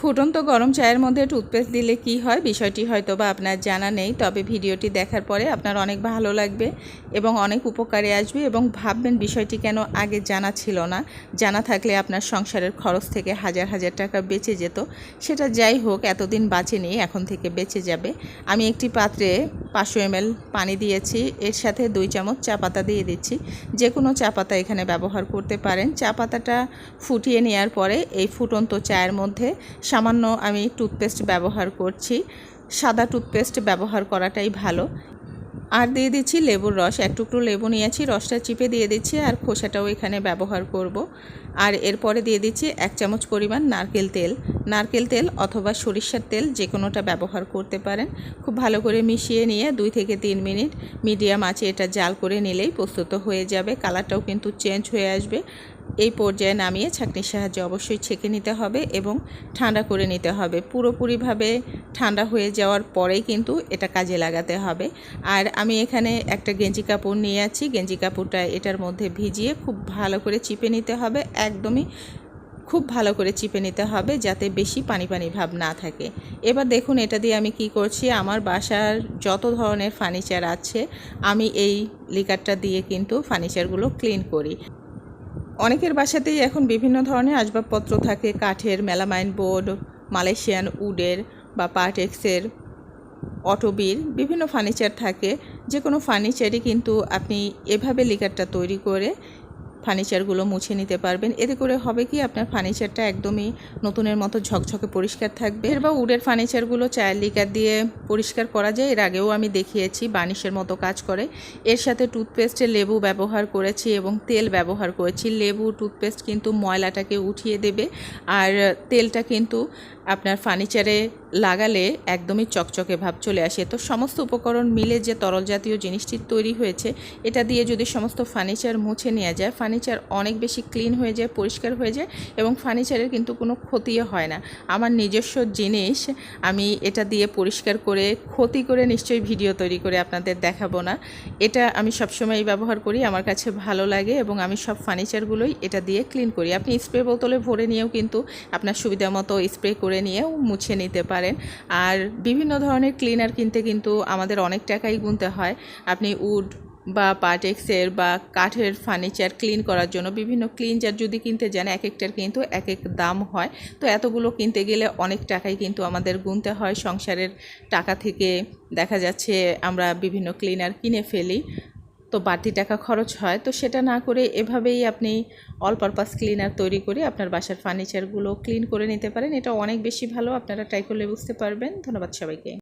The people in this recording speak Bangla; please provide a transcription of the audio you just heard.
ফুটন্ত গরম চায়ের মধ্যে টুথপেস্ট দিলে কি হয়? বিষয়টি হয়তো বা আপনার জানা নেই, তবে ভিডিওটি দেখার পরে আপনার অনেক ভালো লাগবে এবং অনেক উপকারে আসবে এবং ভাববেন বিষয়টি কেন আগে জানা ছিল না। জানা থাকলে আপনার সংসারের খরচ থেকে হাজার হাজার টাকা বেঁচে যেত। সেটা যাই হোক, এতদিন বাঁচেনি, এখন থেকে বেঁচে যাবে। আমি একটি পাত্রে পাঁচশো এমএল পানি দিয়েছি। এর সাথে দুই চামচ চা পাতা দিয়ে দিচ্ছি। যে কোনো চা পাতা এখানে ব্যবহার করতে পারেন। চা পাতাটা ফুটিয়ে নেওয়ার পরে এই ফুটন্ত চায়ের মধ্যে সামান্য আমি টুথপেস্ট ব্যবহার করছি। সাদা টুথপেস্ট ব্যবহার করাটাই ভালো। আর দিয়ে দিচ্ছি লেবুর রস। এক টুকরো লেবু নিয়েছি, রসটা চিপে দিয়ে দিচ্ছি আর খোসাটাও এখানে ব্যবহার করব। আর এরপরে দিয়ে দিচ্ছি এক চামচ পরিমাণ নারকেল তেল। নারকেল তেল অথবা সরিষার তেল যে কোনোটা ব্যবহার করতে পারেন। খুব ভালো করে মিশিয়ে নিয়ে দুই থেকে তিন মিনিট মিডিয়াম আঁচে এটা জাল করে নিলেই প্রস্তুত হয়ে যাবে। কালারটাও কিন্তু চেঞ্জ হয়ে আসবে। এই পর্যায়ে নামিয়ে ছাঁকনির সাহায্যে অবশ্যই ছেঁকে নিতে হবে এবং ঠান্ডা করে নিতে হবে। পুরোপুরিভাবে ঠান্ডা হয়ে যাওয়ার পরেই কিন্তু এটা কাজে লাগাতে হবে। আর আমি এখানে একটা গেঞ্জি কাপড় নিয়ে আছি। গেঞ্জি কাপড়টা এটার মধ্যে ভিজিয়ে খুব ভালো করে চিপে নিতে হবে। একদমই খুব ভালো করে চিপে নিতে হবে যাতে বেশি পানি পানি ভাব না থাকে। এবার দেখুন এটা দিয়ে আমি কি করছি, আমার বাসার যত ধরনের ফার্নিচার আছে, আমি এই লিকারটা দিয়ে কিন্তু ফার্নিচারগুলো ক্লিন করি। অনেকের বাসাতেই এখন বিভিন্ন ধরনের আসবাবপত্র থাকে, কাঠের মেলামাইন বোর্ড মালয়েশিয়ান উডের বা পার্টেক্সের অটোবির বিভিন্ন ফার্নিচার থাকে। যে কোনো ফার্নিচারই কিন্তু আপনি এভাবে লিকারটা তৈরি করে ফার্নিচারগুলো মুছে নিতে পারবেন। এতে করে হবে কি, আপনার ফার্নিচারটা একদমই নতুনের মতো ঝকঝকে পরিষ্কার থাকবে। এর বা উডের ফার্নিচারগুলো চায়ের লিকার দিয়ে পরিষ্কার করা যায়। এর আগেও আমি দেখিয়েছি বানিশের মতো কাজ করে। এর সাথে টুথপেস্টে লেবু ব্যবহার করেছি এবং তেল ব্যবহার করেছি। লেবু, টুথপেস্ট কিন্তু ময়লাটাকে উঠিয়ে দেবে। আর তেলটা কিন্তু আপনার ফার্নিচারে লাগালে একদমই চকচকে ভাব চলে আসে। তো সমস্ত উপকরণ মিলে যে তরল জাতীয় জিনিসটি তৈরি হয়েছে, এটা দিয়ে যদি সমস্ত ফার্নিচার মুছে নেওয়া যায় ফার্নিচার অনেক বেশি ক্লিন হয়ে যায়, পরিষ্কার হয়ে যায় এবং ফার্নিচারের কিন্তু কোনো ক্ষতিও হয় না। আমার নিজস্ব জিনিস আমি এটা দিয়ে পরিষ্কার করে, ক্ষতি করে নিশ্চয়ই ভিডিও তৈরি করে আপনাদের দেখাবো না। এটা আমি সবসময় ব্যবহার করি, আমার কাছে ভালো লাগে এবং আমি সব ফার্নিচারগুলোই এটা দিয়ে ক্লিন করি। আপনি স্প্রে বোতলে ভরে নিয়েও কিন্তু আপনার সুবিধা মতো স্প্রে করে নিয়েও মুছে নিতে পারেন। আর বিভিন্ন ধরনের ক্লিনার কিনতে কিন্তু আমাদের অনেক টাকাই গুনতে হয়। আপনি উড বা পার্টেক্সের বা কাঠের ফার্নিচার ক্লিন করার জন্য বিভিন্ন ক্লিনজার যদি কিনতে যান, এক একটার কিন্তু এক এক দাম হয়। তো এতগুলো কিনতে গেলে অনেক টাকাই কিন্তু আমাদের গুনতে হয়। সংসারের টাকা থেকে দেখা যাচ্ছে আমরা বিভিন্ন ক্লিনার কিনে ফেলি, তো বাড়তি টাকা খরচ হয়। তো সেটা না করে এভাবেই আপনি অল পারপাস ক্লিনার তৈরি করে আপনার বাসার ফার্নিচারগুলো ক্লিন করে নিতে পারেন। এটা অনেক বেশি ভালো। আপনারা ট্রাই করলে বুঝতে পারবেন। ধন্যবাদ সবাইকে।